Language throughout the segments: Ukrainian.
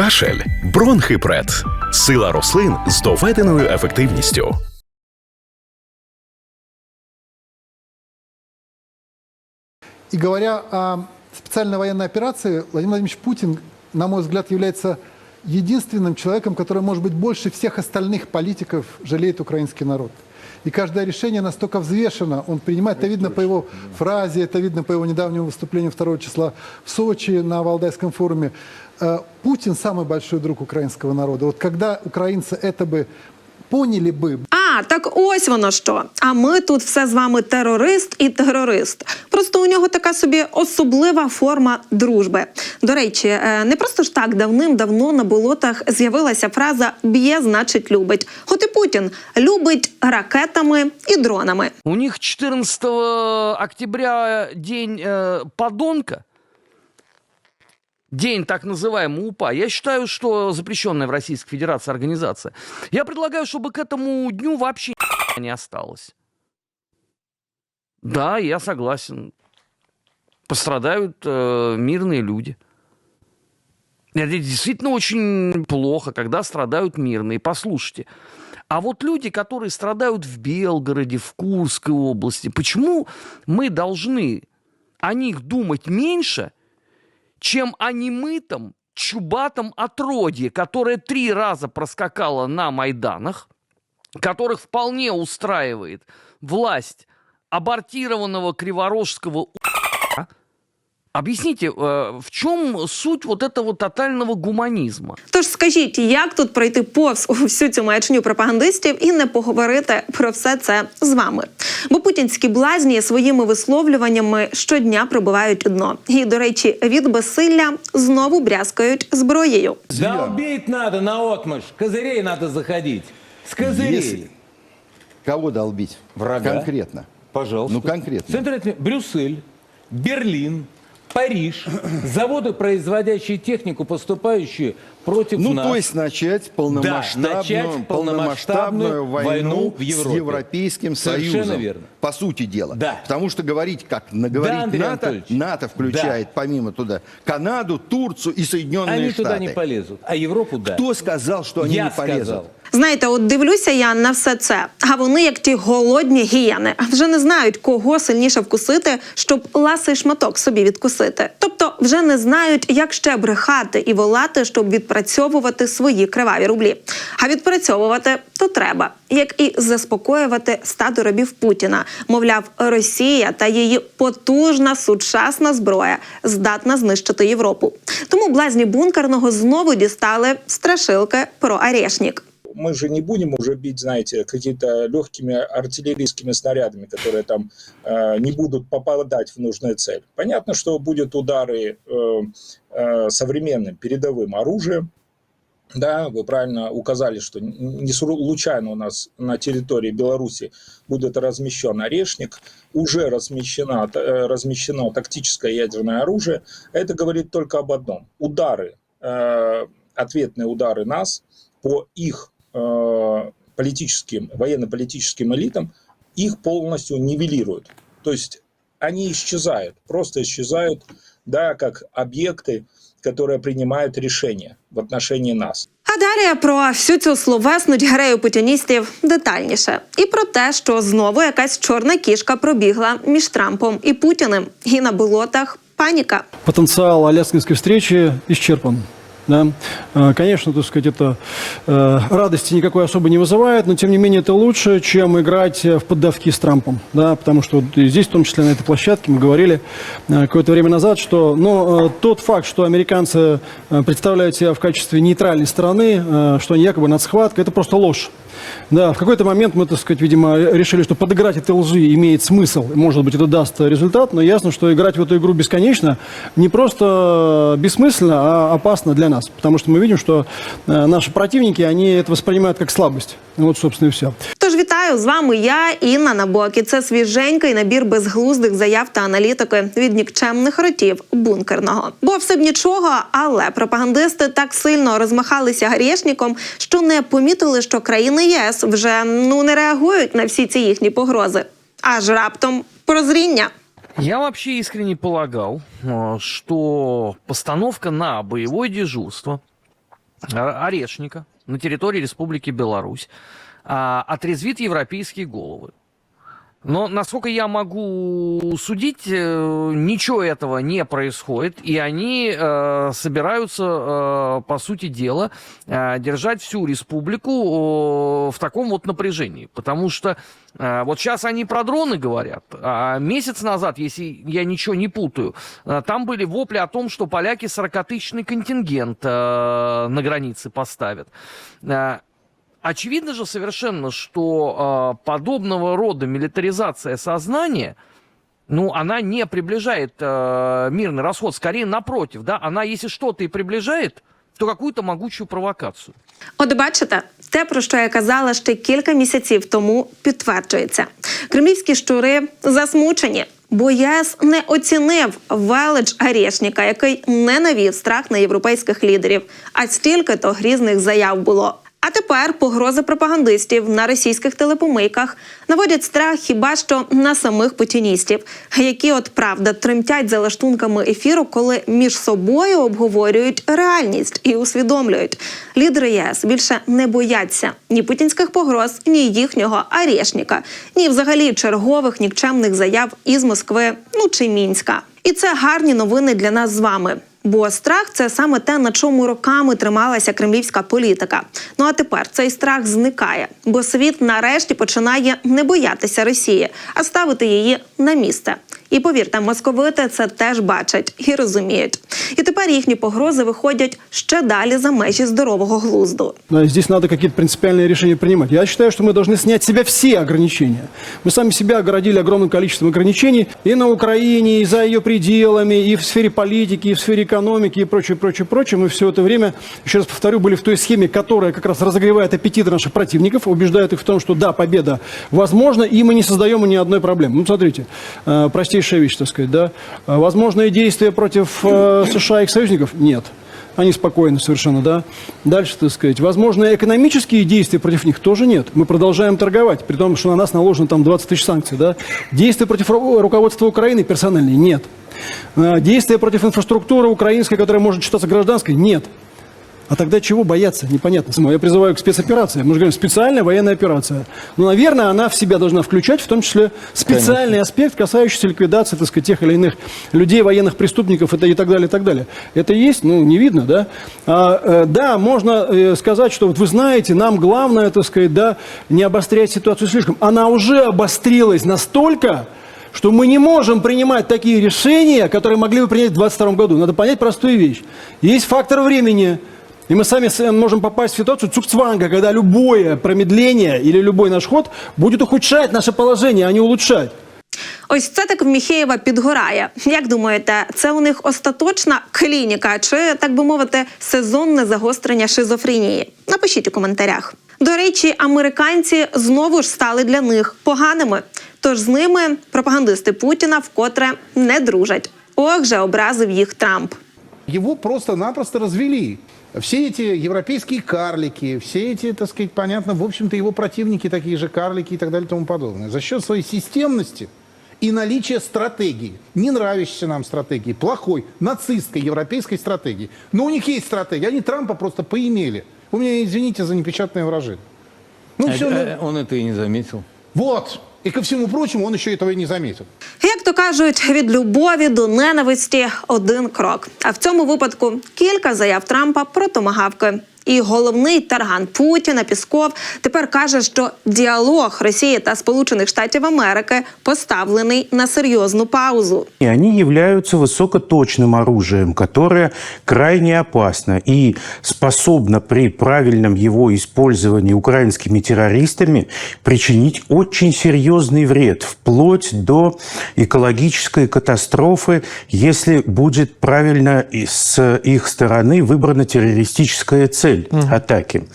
Кашель, бронхипред, сила рослин з доведеною ефективністю. И говоря о специальной военной операции, Владимир Владимирович Путин, на мой взгляд, является единственным человеком, который, может быть, больше всех остальных политиков жалеет украинский народ. И каждое решение настолько взвешено, он принимает, это видно по его фразе, это видно по его недавнему выступлению 2 числа в Сочи на Валдайском форуме. Э, Путин самый большой друг украинского народа. Вот когда украинцы это бы поняли бы, Так ось воно що. А ми тут все з вами терорист і терорист. Просто у нього така собі особлива форма дружби. До речі, е, не просто ж так давним-давно на болотах з'явилася фраза б'є, значить любить. От і Путін любить ракетами і дронами. У них 14 октября день э, подонка. День так называемый УПА. Я считаю, что запрещенная в Российской Федерации организация. Я предлагаю, чтобы к этому дню вообще не осталось. Да, я согласен. Пострадают э, мирные люди. Это действительно очень плохо, когда страдают мирные. Послушайте, а вот люди, которые страдают в Белгороде, в Курской области, почему мы должны о них думать меньше, чем о немытом, чубатом отродье, которое три раза проскакало на Майданах, которых вполне устраивает власть абортированного криворожского? Объясните, э, в чем суть вот этого тотального гуманизма? Тож скажіть, як тут пройти повз всю цю маячню пропагандистів і не поговорити про все це з вами? Бо путінські блазні своїми висловлюваннями щодня пробивають дно. І, до речі, від безсилля знову брязкають зброєю. Долбить надо на отмышь. Козырей надо заходить. С козырей. Если- Кого долбить? Врага. Конкретно. Пожалуйста. Ну, конкретно. Центр отме- Брюссель, Берлин, Париж. Заводы, производящие технику, поступающие против Ну, нас. то есть начать полномасштабную, начать полномасштабную полномасштабную войну, войну в с Европе. Европейским Совершенно Союзом. верно. По сути дела. Да. Потому что говорить, как наговорить Да, Андрей НАТО, Анатольевич. НАТО включает помимо туда Канаду, Турцию и Соединенные Они Штаты. туда не полезут. А Европу да. Кто сказал, что они Я не полезут? сказал. Знаєте, от дивлюся я на все це, а вони, як ті голодні гіяни, вже не знають, кого сильніше вкусити, щоб ласий шматок собі відкусити. Тобто вже не знають, як ще брехати і волати, щоб відпрацьовувати свої криваві рублі. А відпрацьовувати то треба, як і заспокоювати стадо рабів Путіна. Мовляв, Росія та її потужна сучасна зброя здатна знищити Європу. Тому блазні бункерного знову дістали страшилки про Арешнік. Мы же не будем уже бить, знаете, какими-то легкими артиллерийскими снарядами, которые там э, не будут попадать в нужную цель. Понятно, что будут удары э, э, современным передовым оружием. Да, вы правильно указали, что не случайно у нас на территории Беларуси будет размещен орешник, уже размещено, э, размещено тактическое ядерное оружие. Это говорит только об одном. Удары, э, ответные удары нас по их политическим, военно-политическим элитам, их полностью нивелируют. То есть они исчезают, просто исчезают, да, как объекты, которые принимают решения в отношении нас. А далі про всю цю словесну дігрею путіністів детальніше. І про те, що знову якась чорна кішка пробігла між Трампом і Путіним. І на болотах паніка. потенциал Аляскинской встречи исчерпан. Да? Э, Конечно, так сказать, это э, радости никакой особо не вызывает, но тем не менее это лучше, чем играть в поддавки с Трампом. Да? Потому что вот и здесь, в том числе на этой площадке, мы говорили э, какое-то время назад, что ну, э, тот факт, что американцы э, представляют себя в качестве нейтральной стороны, э, что они якобы над схваткой, это просто ложь. Да, в какой-то момент мы, так сказать, видимо, решили, что подыграть этой лжи имеет смысл. Может быть, это даст результат, но ясно, что играть в эту игру бесконечно не просто бессмысленно, а опасно для нас. Потому что мы видим, что э, наши противники, они это воспринимают как слабость. Вот, собственно, и все. Тож вітаю з вами я, Інна Набокі. Це свіженький набір безглуздих заяв та аналітики від нікчемних ротів бункерного. Бо все б нічого, але пропагандисти так сильно розмахалися гарішником, що не помітили, що країни ЄС вже ну не реагують на всі ці їхні погрози. Аж раптом прозріння. Я вообще искренне полагал, что постановка на боевое дежурство Орешника на территории Республики Беларусь отрезвит европейские головы. Но, насколько я могу судить, э, ничего этого не происходит, и они э, собираются, э, по сути дела, э, держать всю республику э, в таком вот напряжении. Потому что э, вот сейчас они про дроны говорят, а месяц назад, если я ничего не путаю, э, там были вопли о том, что поляки 40-тысячный контингент э, на границе поставят. Э, очевидно же совершенно, что э, подобного рода милитаризация сознания, ну, она не приближает э, мирный расход, скорее напротив, да, она если что-то и приближает, то какую-то могучую провокацию. От бачите, те, про що я казала ще кілька місяців тому, підтверджується. Кремлівські щури засмучені. Бо ЄС не оцінив велич Арєшніка, який не навів страх на європейських лідерів, а стільки то грізних заяв було. А тепер погрози пропагандистів на російських телепомийках наводять страх хіба що на самих путіністів, які от правда тремтять за лаштунками ефіру, коли між собою обговорюють реальність і усвідомлюють. Лідери ЄС більше не бояться ні путінських погроз, ні їхнього арешніка, ні взагалі чергових нікчемних заяв із Москви, ну чи мінська. І це гарні новини для нас з вами. Бо страх це саме те, на чому роками трималася кремлівська політика. Ну а тепер цей страх зникає, бо світ нарешті починає не боятися Росії, а ставити її на місце. І повірте, московити це теж бачать і розуміють. І тепер їхні погрози виходять ще далі за межі здорового глузду. Да, Здесь надо какие-то принципиальные решения принимать. Я считаю, что мы должны снять с себя все ограничения. Мы сами себя огородили огромным количеством ограничений и на Украине, и за ее пределами, и в сфере политики, и в сфере экономики, и прочее, прочее, прочее. Мы все это время, еще раз повторю, были в той схеме, которая как раз разогревает аппетиты наших противников, убеждает их в том, что да, победа возможна, и мы не создаем ни одной проблемы. Ну, смотрите, э, простейшая вещь, так сказать, да. Э, Возможные действия против э, США и их союзников? Нет. Они спокойны совершенно, да. Дальше, так сказать, возможно, экономические действия против них тоже нет. Мы продолжаем торговать, при том, что на нас наложено там 20 тысяч санкций, да. Действия против ру- руководства Украины персональные нет. Э, Действия против инфраструктуры украинской, которая может считаться гражданской, нет. А тогда чего бояться? Непонятно. Я призываю к спецоперации. Мы же говорим, специальная военная операция. Ну, наверное, она в себя должна включать, в том числе специальный аспект, касающийся ликвидации, так сказать, тех или иных людей, военных преступников это и так далее, и так далее. Это есть? Ну, не видно, да? А, э, да, можно э, сказать, что вот вы знаете, нам главное, так сказать, да, не обострять ситуацию слишком. Она уже обострилась настолько, что мы не можем принимать такие решения, которые могли бы принять в 2022 году. Надо понять простую вещь. Есть фактор времени. И мы сами с- можем попасть в ситуацию цукцванга, когда любое промедление или любой наш ход будет ухудшать наше положение, а не улучшать. Ось це так в Міхеєва підгорає. Як думаєте, це у них остаточна клініка, чи так би мовити, сезонне загострення шизофренії? Напишіть у коментарях. До речі, американці знову ж стали для них поганими. Тож з ними пропагандисти Путіна вкотре не дружать. Ох же образив їх Трамп. Его просто-напросто развели. Все эти европейские карлики, все эти, так сказать, понятно, в общем-то, его противники такие же карлики и так далее и тому подобное. За счет своей системности и наличия стратегии, не нравящейся нам стратегии, плохой, нацистской европейской стратегии. Но у них есть стратегия, они Трампа просто поимели. Вы меня извините за непечатное выражение. Ну, А- все, а Он это и не заметил. Вот. И ко всему прочему, он еще этого и не заметил. Як то кажуть, від любові до ненависті один крок. А в цьому випадку кілька заяв Трампа про томагавки. І головний тарган Путіна Пісков тепер каже, що діалог Росії та Сполучених Штатів Америки поставлений на серйозну паузу. И они являются высокоточным оружием, которое крайне опасно и способно при правильном его использовании украинскими террористами причинить очень серьезный вред, вплоть до экологической катастрофы, если будет правильно и с их стороны выбрана террористическая цель атаки.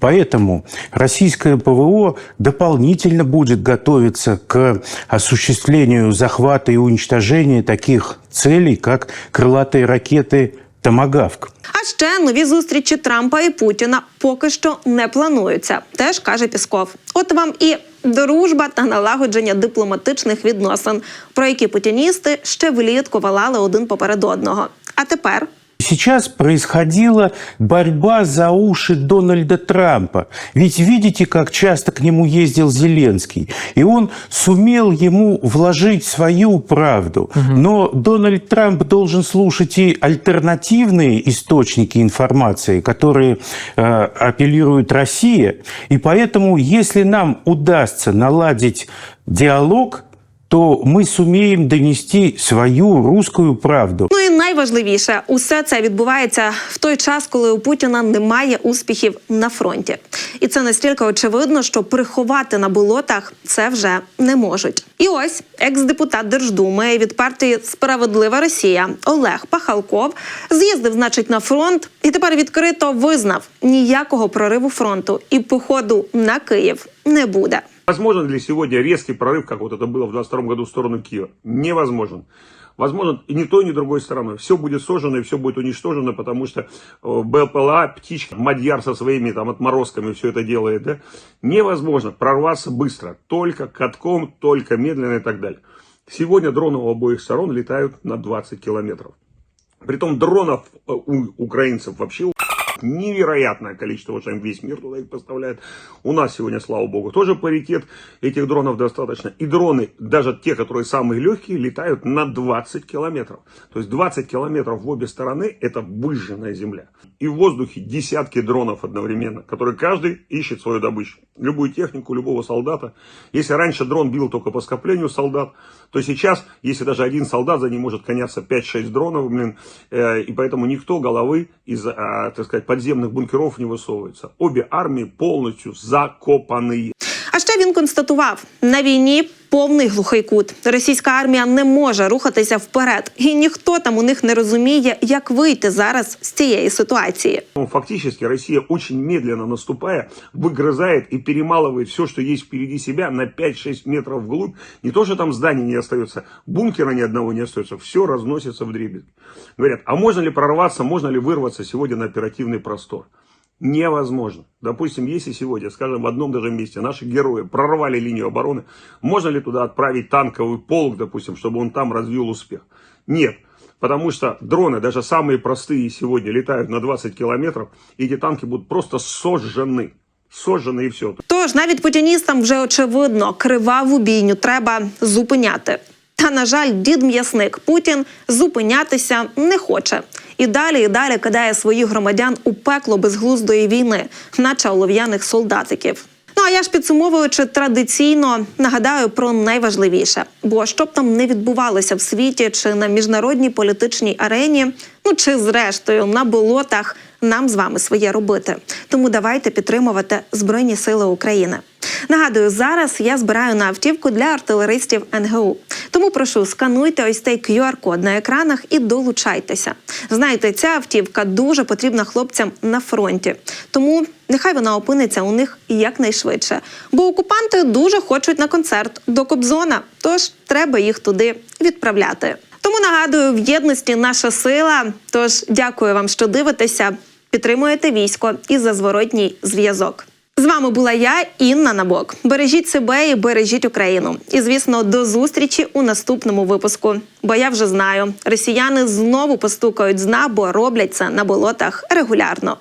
Поэтому российское ПВО дополнительно будет готовиться к осуществлению захвата и уничтожения таких целей, как крылатые ракеты «Томагавк». А ще нові зустрічі Трампа і Путіна поки що не плануються, теж каже Пісков. От вам і дружба та налагодження дипломатичних відносин, про які путіністи ще влітку валали один поперед одного. А тепер сейчас происходила борьба за уши Дональда Трампа. Ведь видите, как часто к нему ездил Зеленский. И он сумел ему вложить свою правду. Но Дональд Трамп должен слушать и альтернативные источники информации, которые э, апеллирует Россия. И поэтому, если нам удастся наладить диалог, то мы сумеем донести свою русскую правду. Ну і найважливіше, усе це відбувається в той час, коли у Путіна немає успіхів на фронті. І це настільки очевидно, що приховати на болотах це вже не можуть. І ось екс-депутат Держдуми від партії Справедлива Росія Олег Пахалков з'їздив, значить, на фронт і тепер відкрито визнав ніякого прориву фронту і походу на Київ не буде. Возможен ли сегодня резкий прорыв, как вот это было в 22 году в сторону Киева? Невозможен. Возможно, и ни той, ни другой стороной. Все будет сожжено и все будет уничтожено, потому что э, БПЛА, птичка, Мадьяр со своими там отморозками все это делает. Да? Невозможно прорваться быстро. Только катком, только медленно и так далее. Сегодня дроны у обоих сторон летают на 20 километров. Притом дронов э, у украинцев вообще невероятное количество, вот им весь мир туда их поставляет. У нас сегодня, слава богу, тоже паритет, этих дронов достаточно. И дроны, даже те, которые самые легкие, летают на 20 километров. То есть 20 километров в обе стороны – это выжженная земля. И в воздухе десятки дронов одновременно, которые каждый ищет свою добычу. Любую технику, любого солдата. Если раньше дрон бил только по скоплению солдат, то сейчас, если даже один солдат, за ним может коняться 5-6 дронов, блин, э, и поэтому никто головы из, э, так сказать, подземных бункеров не высовывается. Обе армии полностью закопанные. А ще він констатував: на війні повний глухий кут. Російська армія не може рухатися вперед, і ніхто там у них не розуміє, як вийти зараз з цієї ситуації. Ну, Фактически Россия очень медленно наступая, выгрызает и перемалывает все, что есть впереди себя на 5-6 метров вглубь. Не то, что там зданий не остается, бункера ни одного не остается, все разносится в дребезги. Говорят, а можно ли прорваться, можно ли вырваться сегодня на оперативный простор? Невозможно. Допустим, если сегодня, скажем, в одном даже месте наши герои прорвали линию обороны, можно ли туда отправить танковый полк, допустим, чтобы он там развил успех? Нет. Потому что дроны, даже самые простые сегодня, летают на 20 километров, и эти танки будут просто сожжены. Сожжены и все. Тож навіть путіністам вже очевидно, криваву бійню треба зупиняти. Та на жаль, дід м'ясник Путін зупинятися не хоче. І далі і далі кидає своїх громадян у пекло безглуздої війни, наче олов'яних солдатиків. Ну а я ж підсумовуючи традиційно нагадаю про найважливіше. Бо що б там не відбувалося в світі чи на міжнародній політичній арені, ну чи зрештою на болотах, нам з вами своє робити. Тому давайте підтримувати Збройні Сили України. Нагадую, зараз я збираю на автівку для артилеристів НГУ. Тому прошу скануйте ось цей QR-код на екранах і долучайтеся. Знаєте, ця автівка дуже потрібна хлопцям на фронті. Тому нехай вона опиниться у них якнайшвидше. Бо окупанти дуже хочуть на концерт до Кобзона, тож треба їх туди відправляти. Тому нагадую, в єдності наша сила. Тож дякую вам, що дивитеся, підтримуєте військо і за зворотній зв'язок. З вами була я, Інна Набок. Бережіть себе і бережіть Україну. І звісно, до зустрічі у наступному випуску. Бо я вже знаю, росіяни знову постукають з дна, бо роблять це на болотах регулярно.